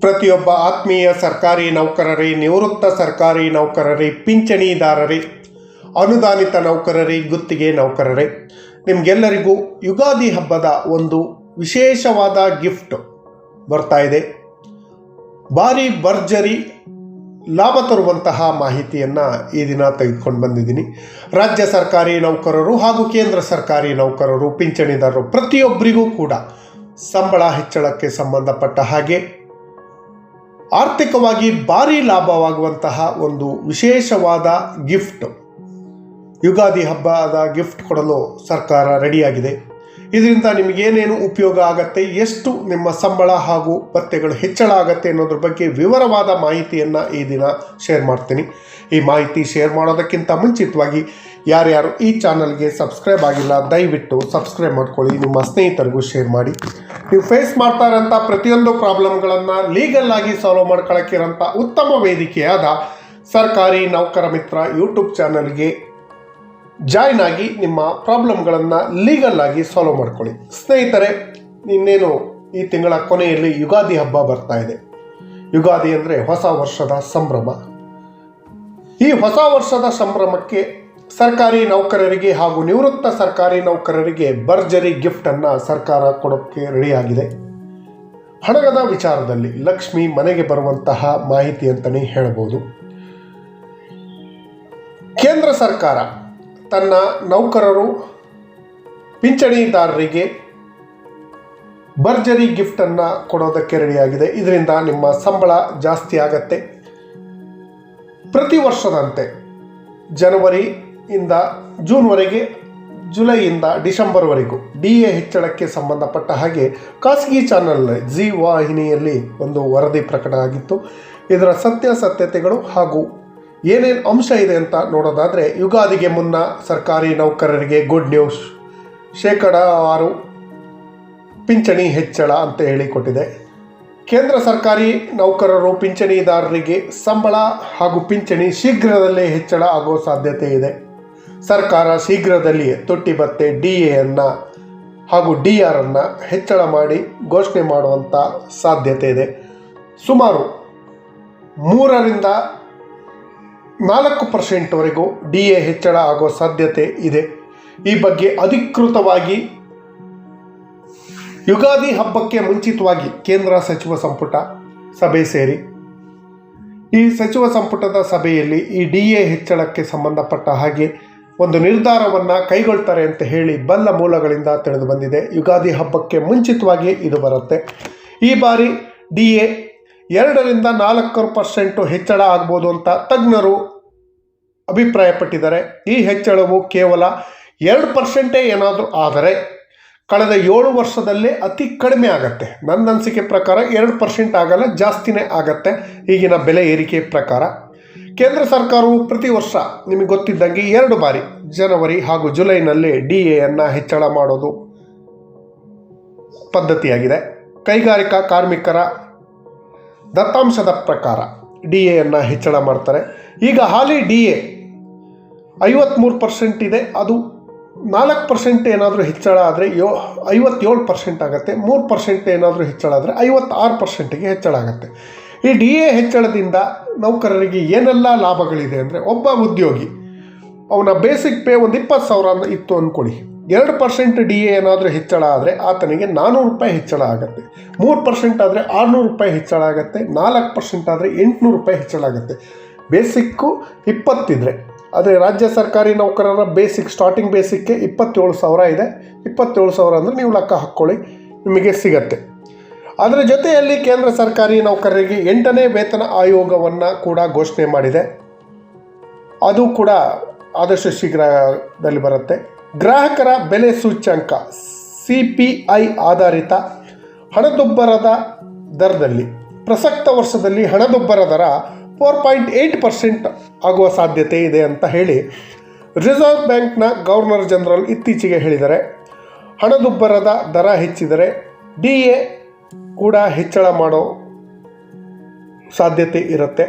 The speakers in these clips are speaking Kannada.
ಪ್ರತಿಯೊಬ್ಬ ಆತ್ಮೀಯ ಸರ್ಕಾರಿ ನೌಕರರೇ, ನಿವೃತ್ತ ಸರ್ಕಾರಿ ನೌಕರರೇ, ಪಿಂಚಣಿದಾರರೇ, ಅನುದಾನಿತ ನೌಕರರೇ, ಗುತ್ತಿಗೆ ನೌಕರರೇ. ನಿಮಗೆಲ್ಲರಿಗೂ ಯುಗಾದಿ ಹಬ್ಬದ ಒಂದು ವಿಶೇಷವಾದ ಗಿಫ್ಟ್ ಬರ್ತಾ ಇದೆ. ಭಾರಿ ಭರ್ಜರಿ ಲಾಭ ತರುವಂತಹ ಮಾಹಿತಿಯನ್ನು ಈ ದಿನ ತೆಗೆದುಕೊಂಡು ಬಂದಿದ್ದೀನಿ. ರಾಜ್ಯ ಸರ್ಕಾರಿ ನೌಕರರು ಹಾಗೂ ಕೇಂದ್ರ ಸರ್ಕಾರಿ ನೌಕರರು, ಪಿಂಚಣಿದಾರರು ಪ್ರತಿಯೊಬ್ಬರಿಗೂ ಕೂಡ ಸಂಬಳ ಹೆಚ್ಚಳಕ್ಕೆ ಸಂಬಂಧಪಟ್ಟ ಹಾಗೆ ಆರ್ಥಿಕವಾಗಿ ಭಾರಿ ಲಾಭವಾಗುವಂತಹ ಒಂದು ವಿಶೇಷವಾದ ಗಿಫ್ಟ್. ಯುಗಾದಿ ಹಬ್ಬದ ಗಿಫ್ಟ್ ಕೊಡಲು ಸರ್ಕಾರ ರೆಡಿಯಾಗಿದೆ. ಇದರಿಂದ ನಿಮಗೇನೇನು ಉಪಯೋಗ ಆಗತ್ತೆ, ಎಷ್ಟು ನಿಮ್ಮ ಸಂಬಳ ಹಾಗೂ ಭತ್ಯೆಗಳು ಹೆಚ್ಚಳ ಆಗತ್ತೆ ಅನ್ನೋದ್ರ ಬಗ್ಗೆ ವಿವರವಾದ ಮಾಹಿತಿಯನ್ನು ಈ ದಿನ ಶೇರ್ ಮಾಡ್ತೀನಿ. ಈ ಮಾಹಿತಿ ಶೇರ್ ಮಾಡೋದಕ್ಕಿಂತ ಮುಂಚಿತವಾಗಿ ಯಾರ್ಯಾರು ಈ ಚಾನಲ್ಗೆ ಸಬ್ಸ್ಕ್ರೈಬ್ ಆಗಿಲ್ಲ, ದಯವಿಟ್ಟು ಸಬ್ಸ್ಕ್ರೈಬ್ ಮಾಡ್ಕೊಳ್ಳಿ. ನಿಮ್ಮ ಸ್ನೇಹಿತರಿಗೂ ಶೇರ್ ಮಾಡಿ. ನೀವು ಫೇಸ್ ಮಾಡ್ತಾ ಇರೋಂಥ ಪ್ರತಿಯೊಂದು ಪ್ರಾಬ್ಲಮ್ಗಳನ್ನು ಲೀಗಲ್ ಆಗಿ ಸಾಲ್ವ್ ಮಾಡ್ಕೊಳ್ಳೋಕ್ಕಿರೋಂಥ ಉತ್ತಮ ವೇದಿಕೆಯಾದ ಸರ್ಕಾರಿ ನೌಕರ ಮಿತ್ರ ಯೂಟ್ಯೂಬ್ ಚಾನಲ್ಗೆ ಜಾಯ್ನ್ ಆಗಿ ನಿಮ್ಮ ಪ್ರಾಬ್ಲಮ್ಗಳನ್ನು ಲೀಗಲ್ ಆಗಿ ಸಾಲ್ವ್ ಮಾಡ್ಕೊಳ್ಳಿ. ಸ್ನೇಹಿತರೆ, ಇನ್ನೇನು ಈ ತಿಂಗಳ ಕೊನೆಯಲ್ಲಿ ಯುಗಾದಿ ಹಬ್ಬ ಬರ್ತಾ ಇದೆ. ಯುಗಾದಿ ಅಂದರೆ ಹೊಸ ವರ್ಷದ ಸಂಭ್ರಮ. ಈ ಹೊಸ ವರ್ಷದ ಸಂಭ್ರಮಕ್ಕೆ ಸರ್ಕಾರಿ ನೌಕರರಿಗೆ ಹಾಗೂ ನಿವೃತ್ತ ಸರ್ಕಾರಿ ನೌಕರರಿಗೆ ಭರ್ಜರಿ ಗಿಫ್ಟನ್ನು ಸರ್ಕಾರ ಕೊಡೋಕ್ಕೆ ರೆಡಿಯಾಗಿದೆ. ಹಣಗದ ವಿಚಾರದಲ್ಲಿ ಲಕ್ಷ್ಮಿ ಮನೆಗೆ ಬರುವಂತಹ ಮಾಹಿತಿ ಅಂತಲೇ ಹೇಳಬಹುದು ಕೇಂದ್ರ ಸರ್ಕಾರ ತನ್ನ ನೌಕರರು, ಪಿಂಚಣಿದಾರರಿಗೆ ಭರ್ಜರಿ ಗಿಫ್ಟನ್ನು ಕೊಡೋದಕ್ಕೆ ರೆಡಿಯಾಗಿದೆ. ಇದರಿಂದ ನಿಮ್ಮ ಸಂಬಳ ಜಾಸ್ತಿ ಆಗತ್ತೆ. ಪ್ರತಿ ವರ್ಷದಂತೆ ಜನವರಿಯಿಂದ ಜೂನ್ವರೆಗೆ ಜುಲೈಯಿಂದ ಡಿಸೆಂಬರ್ವರೆಗೂ ಡಿ ಎ ಹೆಚ್ಚಳಕ್ಕೆ ಸಂಬಂಧಪಟ್ಟ ಹಾಗೆ ಖಾಸಗಿ ಚಾನಲ್ ಜಿ ವಾಹಿನಿಯಲ್ಲಿ ಒಂದು ವರದಿ ಪ್ರಕಟ ಆಗಿತ್ತು. ಇದರ ಸತ್ಯಾಸತ್ಯತೆಗಳು ಹಾಗೂ ಏನೇನು ಅಂಶ ಇದೆ ಅಂತ ನೋಡೋದಾದರೆ, ಯುಗಾದಿಗೆ ಮುನ್ನ ಸರ್ಕಾರಿ ನೌಕರರಿಗೆ ಗುಡ್ ನ್ಯೂಸ್ ಶೇಕಡಾವಾರು ಪಿಂಚಣಿ ಹೆಚ್ಚಳ ಅಂತ ಹೇಳಿಕೊಟ್ಟಿದೆ. ಕೇಂದ್ರ ಸರ್ಕಾರಿ ನೌಕರರು, ಪಿಂಚಣಿದಾರರಿಗೆ ಸಂಬಳ ಹಾಗೂ ಪಿಂಚಣಿ ಶೀಘ್ರದಲ್ಲೇ ಹೆಚ್ಚಳ ಆಗೋ ಸಾಧ್ಯತೆ ಇದೆ. ಸರ್ಕಾರ ಶೀಘ್ರದಲ್ಲಿಯೇ ತೊಟ್ಟಿ ಭತ್ತೆ ಡಿ ಎಯನ್ನು ಹಾಗೂ ಡಿ ಆರನ್ನು ಹೆಚ್ಚಳ ಮಾಡಿ ಘೋಷಣೆ ಮಾಡುವಂಥ ಸಾಧ್ಯತೆ ಇದೆ. ಸುಮಾರು ಮೂರರಿಂದ ನಾಲ್ಕು ಪರ್ಸೆಂಟ್ವರೆಗೂ ಡಿ ಎ ಹೆಚ್ಚಳ ಆಗೋ ಸಾಧ್ಯತೆ ಇದೆ. ಈ ಬಗ್ಗೆ ಅಧಿಕೃತವಾಗಿ ಯುಗಾದಿ ಹಬ್ಬಕ್ಕೆ ಮುಂಚಿತವಾಗಿ ಕೇಂದ್ರ ಸಚಿವ ಸಂಪುಟ ಸಭೆ ಸೇರಿ. ಈ ಸಚಿವ ಸಂಪುಟದ ಸಭೆಯಲ್ಲಿ ಈ ಡಿ ಎ ಹೆಚ್ಚಳಕ್ಕೆ ಸಂಬಂಧಪಟ್ಟ ಹಾಗೆ ಒಂದು ನಿರ್ಧಾರವನ್ನು ಕೈಗೊಳ್ತಾರೆ ಅಂತ ಹೇಳಿ ಬಲ್ಲ ಮೂಲಗಳಿಂದ ತಿಳಿದು ಬಂದಿದೆ. ಯುಗಾದಿ ಹಬ್ಬಕ್ಕೆ ಮುಂಚಿತವಾಗಿ ಇದು ಬರುತ್ತೆ. ಈ ಬಾರಿ ಡಿ ಎ ಎರಡರಿಂದ ನಾಲ್ಕು ಪರ್ಸೆಂಟು ಹೆಚ್ಚಳ ಆಗ್ಬೋದು ಅಂತ ತಜ್ಞರು ಅಭಿಪ್ರಾಯಪಟ್ಟಿದ್ದಾರೆ. ಈ ಹೆಚ್ಚಳವು ಕೇವಲ ಎರಡು ಪರ್ಸೆಂಟೇ ಏನಾದರೂ ಆದರೆ ಕಳೆದ ಏಳು ವರ್ಷದಲ್ಲೇ ಅತಿ ಕಡಿಮೆ ಆಗತ್ತೆ. ನನ್ನ ಅನಿಸಿಕೆ ಪ್ರಕಾರ ಎರಡು ಪರ್ಸೆಂಟ್ ಆಗಲ್ಲ, ಜಾಸ್ತಿನೇ ಆಗತ್ತೆ. ಈಗಿನ ಬೆಲೆ ಏರಿಕೆ ಪ್ರಕಾರ. ಕೇಂದ್ರ ಸರ್ಕಾರವು ಪ್ರತಿ ವರ್ಷ ನಿಮಗೆ ಗೊತ್ತಿದ್ದಂಗೆ ಎರಡು ಬಾರಿ ಜನವರಿ ಹಾಗೂ ಜುಲೈನಲ್ಲಿ ಡಿ ಎನ್ನು ಹೆಚ್ಚಳ ಮಾಡೋದು ಪದ್ಧತಿಯಾಗಿದೆ. ಕೈಗಾರಿಕಾ ಕಾರ್ಮಿಕರ ದತ್ತಾಂಶದ ಪ್ರಕಾರ ಡಿ ಎಯನ್ನು ಹೆಚ್ಚಳ ಮಾಡ್ತಾರೆ. ಈಗ ಹಾಲಿ ಡಿ ಎ ಐವತ್ತ್ಮೂರು ಪರ್ಸೆಂಟ್ ಇದೆ. ಅದು ನಾಲ್ಕು ಪರ್ಸೆಂಟ್ ಏನಾದರೂ ಹೆಚ್ಚಳ ಆದರೆ ಯೋ ಐವತ್ತೇಳು ಪರ್ಸೆಂಟ್ ಆಗುತ್ತೆ. ಮೂರು ಪರ್ಸೆಂಟ್ ಏನಾದರೂ ಹೆಚ್ಚಳ ಆದರೆ ಐವತ್ತಾರು ಪರ್ಸೆಂಟಿಗೆ ಹೆಚ್ಚಳ ಆಗುತ್ತೆ. ಈ ಡಿ ಎ ಹೆಚ್ಚಳದಿಂದ ನೌಕರರಿಗೆ ಏನೆಲ್ಲ ಲಾಭಗಳಿದೆ ಅಂದರೆ ಒಬ್ಬ ಉದ್ಯೋಗಿ, ಅವನ ಬೇಸಿಕ್ ಪೇ ಒಂದು ಇಪ್ಪತ್ತು ಸಾವಿರ ಇತ್ತು ಅಂದ್ಕೊಳ್ಳಿ ಎರಡು ಪರ್ಸೆಂಟ್ ಡಿ ಎ ಏನಾದರೂ ಹೆಚ್ಚಳ ಆದರೆ ಆತನಿಗೆ ನಾನ್ನೂರು ರೂಪಾಯಿ ಹೆಚ್ಚಳ ಆಗುತ್ತೆ. ಮೂರು ಪರ್ಸೆಂಟ್ ಆದರೆ ಆರುನೂರು ರೂಪಾಯಿ ಹೆಚ್ಚಳ ಆಗುತ್ತೆ. ನಾಲ್ಕು ಪರ್ಸೆಂಟ್ ಆದರೆ ಎಂಟುನೂರು ರೂಪಾಯಿ ಹೆಚ್ಚಳ ಆಗುತ್ತೆ. ಬೇಸಿಕ್ಕು ಇಪ್ಪತ್ತಿದ್ರೆ. ಆದರೆ ರಾಜ್ಯ ಸರ್ಕಾರಿ ನೌಕರರ ಬೇಸಿಕ್ ಸ್ಟಾರ್ಟಿಂಗ್ ಬೇಸಿಕ್ಗೆ ಇಪ್ಪತ್ತೇಳು ಸಾವಿರ ಇದೆ. ಇಪ್ಪತ್ತೇಳು ಸಾವಿರ ಅಂದರೆ ನೀವು ಲೆಕ್ಕ ಹಾಕ್ಕೊಳ್ಳಿ, ನಿಮಗೆ ಸಿಗತ್ತೆ. ಅದರ ಜೊತೆಯಲ್ಲಿ ಕೇಂದ್ರ ಸರ್ಕಾರಿ ನೌಕರರಿಗೆ ಎಂಟನೇ ವೇತನ ಆಯೋಗವನ್ನು ಕೂಡ ಘೋಷಣೆ ಮಾಡಿದೆ. ಅದು ಕೂಡ ಆದಷ್ಟು ಶೀಘ್ರದಲ್ಲಿ ಬರುತ್ತೆ. ಗ್ರಾಹಕರ ಬೆಲೆ ಸೂಚ್ಯಂಕ ಸಿ ಪಿ ಐ ಆಧಾರಿತ ಹಣದುಬ್ಬರದ ದರದಲ್ಲಿ, ಪ್ರಸಕ್ತ ವರ್ಷದಲ್ಲಿ ಹಣದುಬ್ಬರ ದರ ಫೋರ್ ಪಾಯಿಂಟ್ ಏಯ್ಟ್ ಪರ್ಸೆಂಟ್ ಆಗುವ ಸಾಧ್ಯತೆ ಇದೆ ಅಂತ ಹೇಳಿ ರಿಸರ್ವ್ ಬ್ಯಾಂಕ್ನ ಗವರ್ನರ್ ಜನರಲ್ ಇತ್ತೀಚೆಗೆ ಹೇಳಿದರೆ ಹಣದುಬ್ಬರದ ದರ ಹೆಚ್ಚಿದರೆ ಡಿ ಎ ಕೂಡ ಹೆಚ್ಚಳ ಮಾಡೋ ಸಾಧ್ಯತೆ ಇರುತ್ತೆ.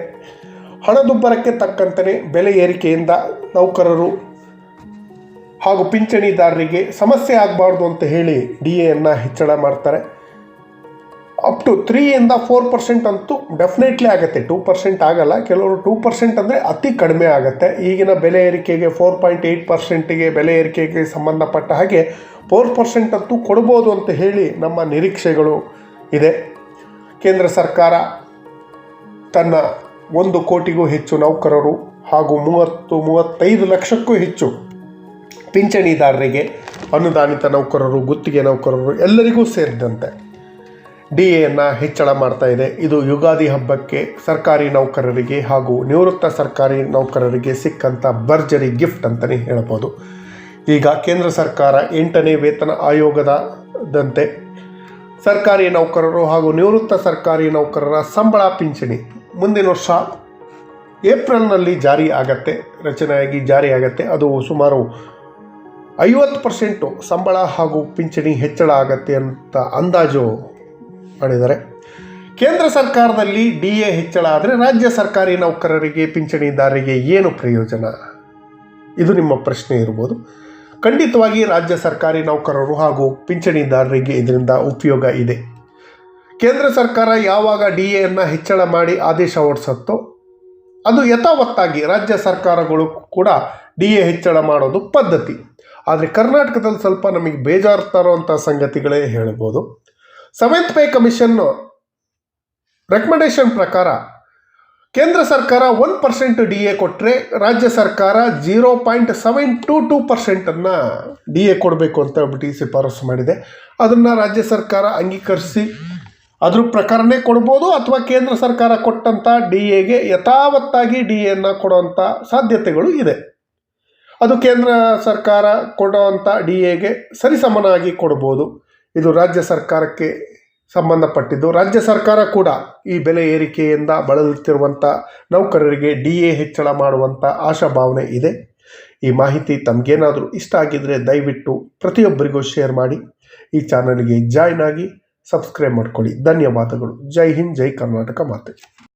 ಹಣದುಬ್ಬರಕ್ಕೆ ತಕ್ಕಂತೆ ಬೆಲೆ ಏರಿಕೆಯಿಂದ ನೌಕರರು ಹಾಗೂ ಪಿಂಚಣಿದಾರರಿಗೆ ಸಮಸ್ಯೆ ಆಗಬಾರ್ದು ಅಂತ ಹೇಳಿ ಡಿ ಎಯನ್ನು ಹೆಚ್ಚಳ ಮಾಡ್ತಾರೆ. ಅಪ್ ಟು ತ್ರೀಯಿಂದ ಫೋರ್ ಪರ್ಸೆಂಟ್ ಅಂತೂ ಡೆಫಿನೆಟ್ಲಿ ಆಗುತ್ತೆ. ಟೂ ಪರ್ಸೆಂಟ್ ಆಗಲ್ಲ. ಕೆಲವರು ಟೂ ಪರ್ಸೆಂಟ್ ಅಂದರೆ ಅತಿ ಕಡಿಮೆ ಆಗುತ್ತೆ. ಈಗಿನ ಬೆಲೆ ಏರಿಕೆಗೆ ಫೋರ್ ಪಾಯಿಂಟ್ ಏಯ್ಟ್ ಪರ್ಸೆಂಟಿಗೆ ಬೆಲೆ ಏರಿಕೆಗೆ ಸಂಬಂಧಪಟ್ಟ ಹಾಗೆ ಫೋರ್ ಪರ್ಸೆಂಟ್ ಅಂತೂ ಕೊಡ್ಬೋದು ಅಂತ ಹೇಳಿ ನಮ್ಮ ನಿರೀಕ್ಷೆಗಳು ಇದೆ. ಕೇಂದ್ರ ಸರ್ಕಾರ ತನ್ನ ಒಂದು ಕೋಟಿಗೂ ಹೆಚ್ಚು ನೌಕರರು ಹಾಗೂ ಮೂವತ್ತು, ಮೂವತ್ತೈದು ಲಕ್ಷಕ್ಕೂ ಹೆಚ್ಚು ಪಿಂಚಣಿದಾರರಿಗೆ ಅನುದಾನಿತ ನೌಕರರು, ಗುತ್ತಿಗೆ ನೌಕರರು ಎಲ್ಲರಿಗೂ ಸೇರಿದಂತೆ ಡಿ ಎಯನ್ನು ಹೆಚ್ಚಳ ಮಾಡ್ತಾ ಇದೆ. ಇದು ಯುಗಾದಿ ಹಬ್ಬಕ್ಕೆ ಸರ್ಕಾರಿ ನೌಕರರಿಗೆ ಹಾಗೂ ನಿವೃತ್ತ ಸರ್ಕಾರಿ ನೌಕರರಿಗೆ ಸಿಕ್ಕಂಥ ಭರ್ಜರಿ ಗಿಫ್ಟ್ ಅಂತಲೇ ಹೇಳ್ಬೋದು ಈಗ ಕೇಂದ್ರ ಸರ್ಕಾರ ಎಂಟನೇ ವೇತನ ಆಯೋಗದಂತೆ ಸರ್ಕಾರಿ ನೌಕರರು ಹಾಗೂ ನಿವೃತ್ತ ಸರ್ಕಾರಿ ನೌಕರರ ಸಂಬಳ ಪಿಂಚಣಿ. ಮುಂದಿನ ವರ್ಷ ಏಪ್ರಿಲ್ನಲ್ಲಿ ಜಾರಿ ಆಗತ್ತೆ, ರಚನೆಯಾಗಿ ಜಾರಿ ಆಗತ್ತೆ. ಅದು ಸುಮಾರು ಐವತ್ತು ಪರ್ಸೆಂಟು ಸಂಬಳ ಹಾಗೂ ಪಿಂಚಣಿ ಹೆಚ್ಚಳ ಆಗತ್ತೆ ಅಂತ ಅಂದಾಜು ಮಾಡಿದ್ದಾರೆ. ಕೇಂದ್ರ ಸರ್ಕಾರದಲ್ಲಿ ಡಿ ಎ ಹೆಚ್ಚಳ ಆದರೆ ರಾಜ್ಯ ಸರ್ಕಾರಿ ನೌಕರರಿಗೆ ಪಿಂಚಣಿದಾರರಿಗೆ ಏನು ಪ್ರಯೋಜನ? ಇದು ನಿಮ್ಮ ಪ್ರಶ್ನೆ ಇರ್ಬೋದು. ಖಂಡಿತವಾಗಿ ರಾಜ್ಯ ಸರ್ಕಾರಿ ನೌಕರರು ಹಾಗೂ ಪಿಂಚಣಿದಾರರಿಗೆ ಇದರಿಂದ ಉಪಯೋಗ ಇದೆ. ಕೇಂದ್ರ ಸರ್ಕಾರ ಯಾವಾಗ ಡಿ ಎನ್ನು ಹೆಚ್ಚಳ ಮಾಡಿ ಆದೇಶ ಹೊರಡಿಸುತ್ತೋ, ಅದು ಯಥಾವತ್ತಾಗಿ ರಾಜ್ಯ ಸರ್ಕಾರಗಳು ಕೂಡ ಡಿ ಎ ಹೆಚ್ಚಳ ಮಾಡೋದು ಪದ್ಧತಿ. ಆದರೆ ಕರ್ನಾಟಕದಲ್ಲಿ ಸ್ವಲ್ಪ ನಮಗೆ ಬೇಜಾರು ತರುವಂಥ ಸಂಗತಿಗಳೇ ಹೇಳ್ಬೋದು. ಸವೆಂತ್ ಪೇ ಕಮಿಷನ್ನು ರೆಕಮೆಂಡೇಶನ್ ಪ್ರಕಾರ ಕೇಂದ್ರ ಸರ್ಕಾರ ಒನ್ ಪರ್ಸೆಂಟ್ ಡಿ ಎ ಕೊಟ್ಟರೆ ರಾಜ್ಯ ಸರ್ಕಾರ zero point seven to two ಪರ್ಸೆಂಟನ್ನು D A ಕೊಡಬೇಕು ಅಂತ ಹೇಳ್ಬಿಟ್ಟು ಶಿಫಾರಸು ಮಾಡಿದೆ. ಅದನ್ನು ರಾಜ್ಯ ಸರ್ಕಾರ ಅಂಗೀಕರಿಸಿ ಅದ್ರ ಪ್ರಕಾರನೇ ಕೊಡ್ಬೋದು ಅಥವಾ ಕೇಂದ್ರ ಸರ್ಕಾರ ಕೊಟ್ಟಂಥ ಡಿ ಎಗೆ ಯಥಾವತ್ತಾಗಿ ಡಿ ಎನ್ನು ಕೊಡೋವಂಥ ಸಾಧ್ಯತೆಗಳು ಇದೆ. ಅದು ಕೇಂದ್ರ ಸರ್ಕಾರ ಕೊಡೋವಂಥ ಡಿ ಎಗೆ ಸರಿಸಮನಾಗಿ ಕೊಡ್ಬೋದು. ಇದು ರಾಜ್ಯ ಸರ್ಕಾರಕ್ಕೆ ಸಂಬಂಧಪಟ್ಟಿದ್ದು. ರಾಜ್ಯ ಸರ್ಕಾರ ಕೂಡ ಈ ಬೆಲೆ ಏರಿಕೆಯಿಂದ ಬಳಲುತ್ತಿರುವಂಥ ನೌಕರರಿಗೆ ಡಿ ಎ ಹೆಚ್ಚಳ ಮಾಡುವಂಥ ಆಶಾಭಾವನೆ ಇದೆ. ಈ ಮಾಹಿತಿ ತಮಗೇನಾದರೂ ಇಷ್ಟ ಆಗಿದ್ದರೆ ದಯವಿಟ್ಟು ಪ್ರತಿಯೊಬ್ಬರಿಗೂ ಶೇರ್ ಮಾಡಿ. ಈ ಚಾನಲ್ಗೆ ಜಾಯ್ನ್ ಆಗಿ ಸಬ್ಸ್ಕ್ರೈಬ್ ಮಾಡ್ಕೊಳ್ಳಿ. ಧನ್ಯವಾದಗಳು. ಜೈ ಹಿಂದ್, ಜೈ ಕರ್ನಾಟಕ ಮಾತೆ.